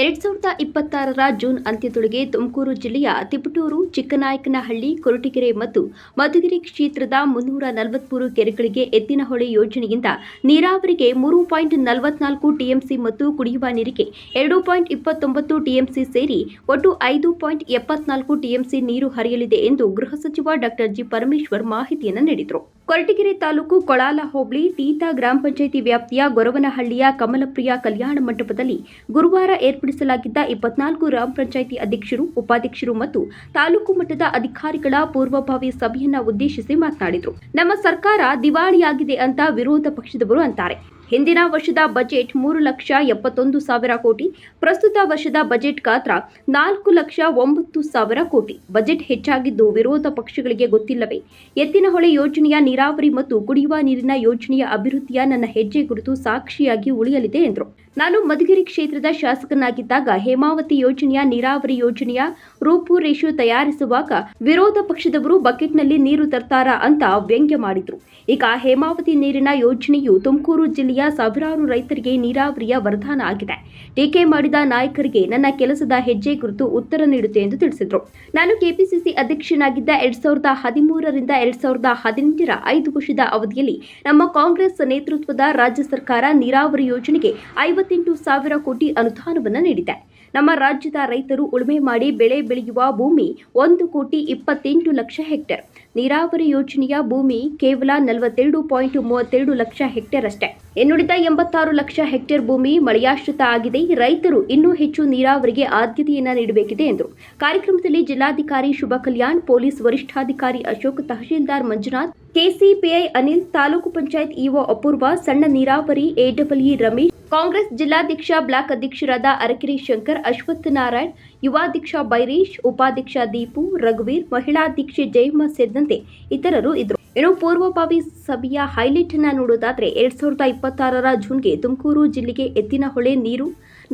ಎರಡ್ ಸಾವಿರದ ಇಪ್ಪತ್ತಾರರ ಜೂನ್ ಅಂತ್ಯದೊಳಗೆ ತುಮಕೂರು ಜಿಲ್ಲೆಯ ತಿಪಟೂರು, ಚಿಕ್ಕನಾಯಕನಹಳ್ಳಿ, ಕೊರಟಗೆರೆ ಮತ್ತು ಮಧುಗಿರಿ ಕ್ಷೇತ್ರದ ಮುನ್ನೂರ ನಲವತ್ಮೂರು ಕೆರೆಗಳಿಗೆ ಎತ್ತಿನಹೊಳೆ ಯೋಜನೆಯಿಂದ ನೀರಾವರಿಗೆ ಮೂರು ಪಾಯಿಂಟ್ ನಲವತ್ನಾಲ್ಕು ಟಿಎಂಸಿ ಮತ್ತು ಕುಡಿಯುವ ನೀರಿಗೆ ಎರಡು ಪಾಯಿಂಟ್ ಇಪ್ಪತ್ತೊಂಬತ್ತು ಟಿಎಂಸಿ ಸೇರಿ ಒಟ್ಟು ಐದು ಪಾಯಿಂಟ್ ಎಪ್ಪತ್ನಾಲ್ಕು ಟಿಎಂಸಿ ನೀರು ಹರಿಯಲಿದೆ ಎಂದು ಗೃಹ ಸಚಿವ ಡಾಕ್ಟರ್ ಜಿ ಪರಮೇಶ್ವರ್ ಮಾಹಿತಿಯನ್ನು ನೀಡಿದರು. ಕೊರಟಗೆರೆ ತಾಲೂಕು ಕೊಳಾಲ ಹೋಬಳಿ ತೀತಾ ಗ್ರಾಮ ಪಂಚಾಯಿತಿ ವ್ಯಾಪ್ತಿಯ ಗೊರವನಹಳ್ಳಿಯ ಕಮಲಪ್ರಿಯ ಕಲ್ಯಾಣ ಮಂಟಪದಲ್ಲಿ ಗುರುವಾರ ಏರ್ಪಡಿಸಲಾಗಿದ್ದ ಇಪ್ಪತ್ನಾಲ್ಕು ಗ್ರಾಮ ಪಂಚಾಯಿತಿ ಅಧ್ಯಕ್ಷರು, ಉಪಾಧ್ಯಕ್ಷರು ಮತ್ತು ತಾಲೂಕು ಮಟ್ಟದ ಅಧಿಕಾರಿಗಳ ಪೂರ್ವಭಾವಿ ಸಭೆಯನ್ನು ಉದ್ದೇಶಿಸಿ ಮಾತನಾಡಿದರು. ನಮ್ಮ ಸರ್ಕಾರ ದಿವಾಳಿಯಾಗಿದೆ ಅಂತ ವಿರೋಧ ಪಕ್ಷದವರು ಅಂತಾರೆ. ಹಿಂದಿನ ವರ್ಷದ ಬಜೆಟ್ ಮೂರು ಲಕ್ಷ ಎಪ್ಪತ್ತೊಂದು ಸಾವಿರ ಕೋಟಿ, ಪ್ರಸ್ತುತ ವರ್ಷದ ಬಜೆಟ್ ಗಾತ್ರ ನಾಲ್ಕು ಲಕ್ಷ ಒಂಬತ್ತು ಸಾವಿರ ಕೋಟಿ. ಬಜೆಟ್ ಹೆಚ್ಚಾಗಿದ್ದು ವಿರೋಧ ಪಕ್ಷಗಳಿಗೆ ಗೊತ್ತಿಲ್ಲವೇ? ಎತ್ತಿನಹೊಳೆ ಯೋಜನೆಯ ನೀರಾವರಿ ಮತ್ತು ಕುಡಿಯುವ ನೀರಿನ ಯೋಜನೆಯ ಅಭಿವೃದ್ಧಿಯ ನನ್ನ ಹೆಜ್ಜೆ ಗುರುತು ಸಾಕ್ಷಿಯಾಗಿ ಉಳಿಯಲಿದೆ, ಎಂದರು. ನಾನು ಮಧುಗಿರಿ ಕ್ಷೇತ್ರದ ಶಾಸಕನಾಗಿದ್ದಾಗ ಹೇಮಾವತಿ ಯೋಜನೆಯ ನೀರಾವರಿ ಯೋಜನೆಯ ರೂಪುರೇಷು ತಯಾರಿಸುವಾಗ ವಿರೋಧ ಪಕ್ಷದವರು ಬಕೆಟ್ನಲ್ಲಿ ನೀರು ತರ್ತಾರಾ ಅಂತ ವ್ಯಂಗ್ಯ ಮಾಡಿದ್ರು. ಈಗ ಹೇಮಾವತಿ ನೀರಿನ ಯೋಜನೆಯು ತುಮಕೂರು ಜಿಲ್ಲೆಯ ಸಾವಿರಾರು ರೈತರಿಗೆ ನೀರಾವರಿಯ ವರದಾನ ಆಗಿದೆ. ಟೀಕೆ ಮಾಡಿದ ನಾಯಕರಿಗೆ ನನ್ನ ಕೆಲಸದ ಹೆಜ್ಜೆ ಕುರಿತು ಉತ್ತರ ನೀಡುತ್ತೆ ಎಂದು ತಿಳಿಸಿದರು. ನಾನು ಕೆಪಿಸಿಸಿ ಅಧ್ಯಕ್ಷನಾಗಿದ್ದ ಎರಡ್ ಸಾವಿರದ ಹದಿಮೂರರಿಂದ ಎರಡ್ ಸಾವಿರದ ಹದಿನೆಂಟರ ಐದು ವರ್ಷದ ಅವಧಿಯಲ್ಲಿ ನಮ್ಮ ಕಾಂಗ್ರೆಸ್ ನೇತೃತ್ವದ ರಾಜ್ಯ ಸರ್ಕಾರ ನೀರಾವರಿ ಯೋಜನೆಗೆ ಐವತ್ತೆಂಟು ಸಾವಿರ ಕೋಟಿ ಅನುದಾನವನ್ನು ನೀಡಿದೆ. ನಮ್ಮ ರಾಜ್ಯದ ರೈತರು ಉಳುಮೆ ಮಾಡಿ ಬೆಳೆ ಬೆಳೆಯುವ ಭೂಮಿ ಒಂದು ಕೋಟಿ ಇಪ್ಪತ್ತೆಂಟು ಲಕ್ಷ ಹೆಕ್ಟೇರ್. ನೀರಾವರಿ ಯೋಜನೆಯ ಭೂಮಿ ಕೇವಲ ನಲವತ್ತೆರಡು ಪಾಯಿಂಟ್ ಮೂವತ್ತೆರಡು ಲಕ್ಷ ಹೆಕ್ಟೇರ್ ಅಷ್ಟೇ. ಇನ್ನುಳಿದ ಎಂಬತ್ತಾರು ಲಕ್ಷ ಹೆಕ್ಟೇರ್ ಭೂಮಿ ಮಳೆಯಾಶ್ರಿತ ಆಗಿದೆ. ರೈತರು ಇನ್ನೂ ಹೆಚ್ಚು ನೀರಾವರಿಗೆ ಆದ್ಯತೆಯನ್ನು ನೀಡಬೇಕಿದೆ ಎಂದರು ಕಾರ್ಯಕ್ರಮದಲ್ಲಿ ಜಿಲ್ಲಾಧಿಕಾರಿ ಶುಭ ಕಲ್ಯಾಣ್, ಪೊಲೀಸ್ ವರಿಷ್ಠಾಧಿಕಾರಿ ಅಶೋಕ್ ತಹಶೀಲ್ದಾರ್ ಮಂಜುನಾಥ್, ಕೆಸಿಪಿಐ ಅನಿಲ್, ತಾಲೂಕು ಪಂಚಾಯತ್ ಇಒ ಅಪೂರ್ವ, ಸಣ್ಣ ನೀರಾವರಿ ಎಡಬ್ಲ್ಯೂ ರಮೇಶ್ ಕಾಂಗ್ರೆಸ್ ಜಿಲ್ಲಾಧ್ಯಕ್ಷ ಬ್ಲಾಕ್ ಅಧ್ಯಕ್ಷರಾದ ಅರಕಿರಿ ಶಂಕರ್ ಅಶ್ವತ್ಥ ನಾರಾಯಣ್, ಯುವಾಧ್ಯಕ್ಷ ಬೈರೀಶ್, ಉಪಾಧ್ಯಕ್ಷ ದೀಪು, ರಘುವೀರ್, ಮಹಿಳಾಧ್ಯಕ್ಷೆ ಜಯಮ್ಮ ಸೇರಿದಂತೆ ಇತರರು ಇದ್ದರು. ಇನ್ನು ಪೂರ್ವಭಾವಿ ಸಭೆಯ ಹೈಲೈಟ್ ಅನ್ನ ನೋಡೋದಾದ್ರೆ ಎರಡ್ ಸಾವಿರದ ಇಪ್ಪತ್ತಾರರ ಜೂನ್ಗೆ ತುಮಕೂರು ಜಿಲ್ಲೆಗೆ ಎತ್ತಿನಹೊಳೆ ನೀರು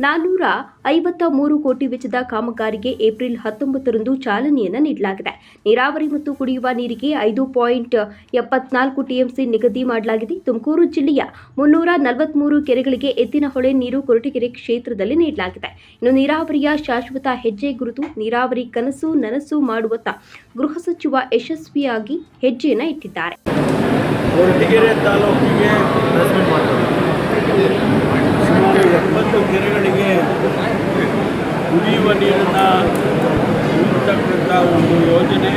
ನಾನ್ನೂರ ಐವತ್ತ ಮೂರು ಕೋಟಿ ವೆಚ್ಚದ ಕಾಮಗಾರಿಗೆ ಏಪ್ರಿಲ್ ಹತ್ತೊಂಬತ್ತರಂದು ಚಾಲನೆಯನ್ನು ನೀಡಲಾಗಿದೆ. ನೀರಾವರಿ ಮತ್ತು ಕುಡಿಯುವ ನೀರಿಗೆ ಐದು ಪಾಯಿಂಟ್ ಎಪ್ಪತ್ನಾಲ್ಕು ಟಿಎಂಸಿ ನಿಗದಿ ಮಾಡಲಾಗಿದೆ. ತುಮಕೂರು ಜಿಲ್ಲೆಯ ಮುನ್ನೂರ ನಲವತ್ಮೂರು ಕೆರೆಗಳಿಗೆ ಎತ್ತಿನಹೊಳೆ ನೀರು ಕೊರಟಗೆರೆ ಕ್ಷೇತ್ರದಲ್ಲಿ ನೀಡಲಾಗಿದೆ. ಇನ್ನು ನೀರಾವರಿಯ ಶಾಶ್ವತ ಹೆಜ್ಜೆ ಗುರುತು, ನೀರಾವರಿ ಕನಸು ನನಸು ಮಾಡುವತ್ತ ಗೃಹ ಸಚಿವ ಯಶಸ್ವಿಯಾಗಿ ಹೆಜ್ಜೆಯನ್ನು ಇಟ್ಟಿದ್ದಾರೆ. ಕೆರೆಗಳಿಗೆ ಕುಡಿಯುವ ನೀರನ್ನು ನೀಡ್ತಕ್ಕಂಥ ಒಂದು ಯೋಜನೆ.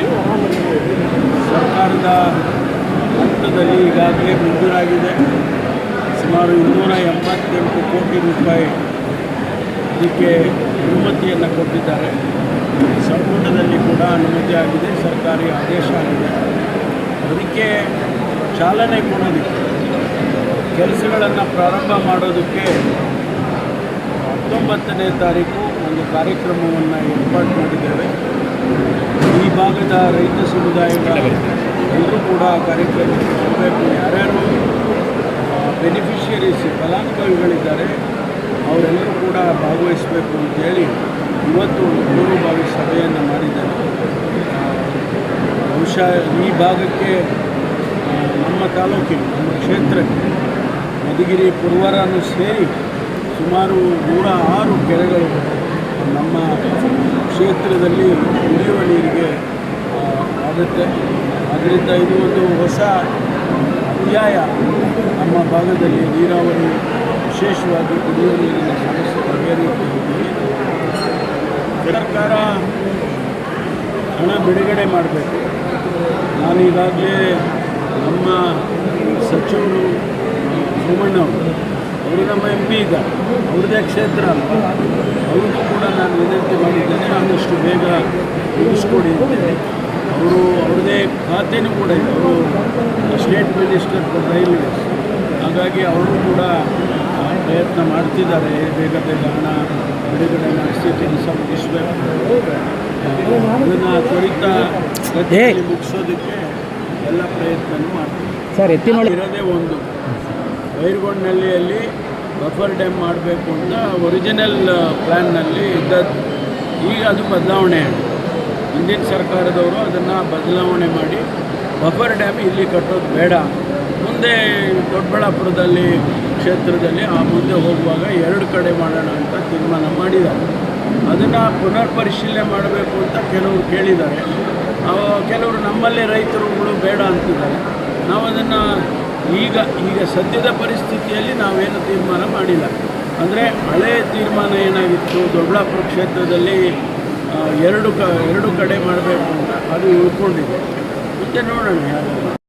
ಸರ್ಕಾರದ ಹಂತದಲ್ಲಿ ಈಗಾಗಲೇ ಮಂಜೂರಾಗಿದೆ. ಸುಮಾರು ಇನ್ನೂರ ಎಂಬತ್ತೆಂಟು ಕೋಟಿ ರೂಪಾಯಿ ಇದಕ್ಕೆ ಅನುಮತಿಯನ್ನು ಕೊಟ್ಟಿದ್ದಾರೆ. ಸಂಪುಟದಲ್ಲಿ ಕೂಡ ಅನುಮತಿ ಆಗಿದೆ, ಸರ್ಕಾರಿ ಆದೇಶ ಆಗಿದೆ. ಅದಕ್ಕೆ ಚಾಲನೆ ಕೊಡೋದಕ್ಕೆ, ಕೆಲಸಗಳನ್ನು ಪ್ರಾರಂಭ ಮಾಡೋದಕ್ಕೆ ಹತ್ತೊಂಬತ್ತನೇ ತಾರೀಕು ಒಂದು ಕಾರ್ಯಕ್ರಮವನ್ನು ಏರ್ಪಾಡು ಮಾಡಿದ್ದೇವೆ. ಈ ಭಾಗದ ರೈತ ಸಮುದಾಯದ ಎಲ್ಲರೂ ಕೂಡ ಆ ಕಾರ್ಯಕ್ರಮಕ್ಕೆ ಬರಬೇಕು ಯಾರ್ಯಾರು ಬೆನಿಫಿಷಿಯರೀಸ್ ಫಲಾನುಭವಿಗಳಿದ್ದಾರೆ, ಅವರೆಲ್ಲರೂ ಕೂಡ ಭಾಗವಹಿಸಬೇಕು ಅಂತೇಳಿ ಇವತ್ತು ಒಂದು ಪೂರ್ವಭಾವಿ ಸಭೆಯನ್ನು ಮಾಡಿದ್ದೇವೆ. ಬಹುಶಃ ಈ ಭಾಗಕ್ಕೆ ನಮ್ಮ ತಾಲೂಕಿನ, ನಮ್ಮ ಕ್ಷೇತ್ರಕ್ಕೆ ಮಧುಗಿರಿ ಪುರ್ವರನ್ನು ಸೇರಿ ಸುಮಾರು ನೂರ ಆರು ಕೆರೆಗಳು ನಮ್ಮ ಕ್ಷೇತ್ರದಲ್ಲಿ ಕುಡಿಯುವ ನೀರಿಗೆ ಆಗುತ್ತೆ. ಅದರಿಂದ ಇದು ಒಂದು ಹೊಸ ಅಧ್ಯಾಯ ನಮ್ಮ ಭಾಗದಲ್ಲಿ ನೀರಾವರಿ ವಿಶೇಷವಾಗಿ ಕುಡಿಯುವ ನೀರಿನ ಸಮಸ್ಯೆ ಬಗೆಹರಿಯುತ್ತಿದ್ದೀವಿ ಸರ್ಕಾರ ಹಣ ಬಿಡುಗಡೆ ಮಾಡಬೇಕು. ನಾನು ಈಗಾಗಲೇ ನಮ್ಮ ಸಚಿವರು ಸೋಮಣ್ಣವರು ಅವರು ನಮ್ಮ ಎಂ ಪಿ ಇದ್ದಾರೆ ಅವ್ರದ್ದೇ ಕ್ಷೇತ್ರ ಅಲ್ಲ. ಅವ್ರಿಗೂ ಕೂಡ ನಾನು ವಿನಂತಿ ಮಾಡಿದ್ದೇನೆ ಆದಷ್ಟು ಬೇಗ ಮುಗಿಸ್ಕೊಡಿ ಅಂತೇಳಿ ಅವರು ಅವ್ರದ್ದೇ ಖಾತೆನೂ ಕೂಡ ಇದೆ. ಅವರು ಸ್ಟೇಟ್ ಮಿನಿಸ್ಟರ್ ಫಾರ್ ರೈಲ್ವೇಸ್ ಹಾಗಾಗಿ ಅವರು ಕೂಡ ಪ್ರಯತ್ನ ಮಾಡ್ತಿದ್ದಾರೆ. ಬೇಗ ಬೇಗ ಹಣ ಬಿಡುಗಡೆ ಮಾಡಿಸಿ ಕೆಲಸ ಮುಗಿಸ್ಬೇಕು. ಅದನ್ನು ತ್ವರಿತ ಮುಗಿಸೋದಕ್ಕೆ ಎಲ್ಲ ಪ್ರಯತ್ನವೂ ಮಾಡ್ತೀವಿ. ಸರ್ ಇರೋದೇ ಒಂದು. ಬೈರ್ಗೊಂಡನಹಳ್ಳಿಯಲ್ಲಿ ಬಫರ್ ಡ್ಯಾಮ್ ಮಾಡಬೇಕು ಅಂತ ಒರಿಜಿನಲ್ ಪ್ಲ್ಯಾನ್ನಲ್ಲಿ ಇದ್ದದ್ದು. ಈಗ ಅದು ಬದಲಾವಣೆ ಹಿಂದಿನ ಸರ್ಕಾರದವರು ಅದನ್ನು ಬದಲಾವಣೆ ಮಾಡಿ ಬಫರ್ ಡ್ಯಾಮ್ ಇಲ್ಲಿ ಕಟ್ಟೋದು ಬೇಡ. ಮುಂದೆ ದೊಡ್ಡಬಳ್ಳಾಪುರದಲ್ಲಿ ಕ್ಷೇತ್ರದಲ್ಲಿ, ಆ ಮುಂದೆ ಹೋಗುವಾಗ ಎರಡು ಕಡೆ ಮಾಡೋಣ ಅಂತ ತೀರ್ಮಾನ ಮಾಡಿದ್ದಾರೆ. ಅದನ್ನು ಪುನರ್ ಪರಿಶೀಲನೆ ಮಾಡಬೇಕು ಅಂತ ಕೆಲವರು ಕೇಳಿದ್ದಾರೆ. ಕೆಲವರು ನಮ್ಮಲ್ಲೇ ರೈತರುಗಳು ಬೇಡ ಅಂತಿದ್ದಾರೆ. ನಾವು ಅದನ್ನು ಈಗ ಈಗ ಸದ್ಯದ ಪರಿಸ್ಥಿತಿಯಲ್ಲಿ ನಾವೇನು ತೀರ್ಮಾನ ಮಾಡಿಲ್ಲ. ಅಂದರೆ ಹಳೆಯ ತೀರ್ಮಾನ ಏನಾಗಿತ್ತು? ದೊಡ್ಡಬಳ್ಳಾಪುರ ಕ್ಷೇತ್ರದಲ್ಲಿ ಎರಡು ಕ, ಎರಡು ಕಡೆ ಮಾಡಬೇಕು ಅಂತ ಅದು ಉಳ್ಕೊಂಡಿದೆ. ಮುಂದೆ ನೋಡೋಣ ಯಾರು